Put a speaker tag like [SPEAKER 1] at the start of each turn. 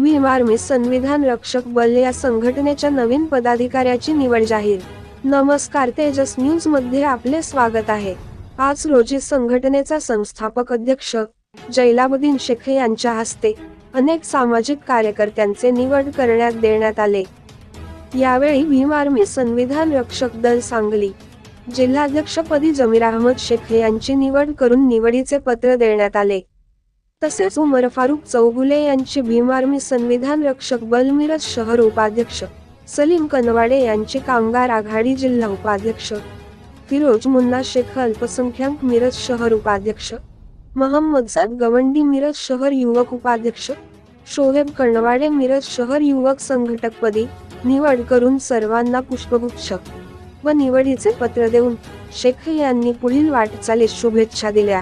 [SPEAKER 1] Bhim army संविधान रक्षक बल या संघटनेच्या नवीन पदाधिकाऱ्याची निवड जाहीर. नमस्कार तेजस न्यूजमध्ये आपले स्वागत आहे. आज रोजी संघटनेचा संस्थापक अध्यक्ष जैलाबुद्दीन शेख यांच्या हस्ते अनेक सामाजिक कार्यकर्त्यांचे निवड करण्यात देण्यात आले. यावेळी भीम आर्मी संविधान रक्षक दल सांगली जिल्हाध्यक्षपदी जमीर अहमद शेख यांची निवड करून निवडीचे पत्र देण्यात आले. तसेच उमर फारुक चौगुले यांची भीम आर्मी संविधान रक्षक बलमिरज शहर उपाध्यक्ष. सलीम कनवाडे यांचे कामगार आघाडी जिल्हा उपाध्यक्ष. फिरोज मुन्ना शेख अल्पसंख्याक मिरज शहर उपाध्यक्ष. मोहम्मद साद गवंडी मिरज शहर युवक उपाध्यक्ष. शोहेब कणवाडे मिरज शहर युवक संघटकपदी निवड करून सर्वांना पुष्पगुच्छ व निवडीचे पत्र देऊन शेख यांनी पुढील वाटचालीस शुभेच्छा दिल्या.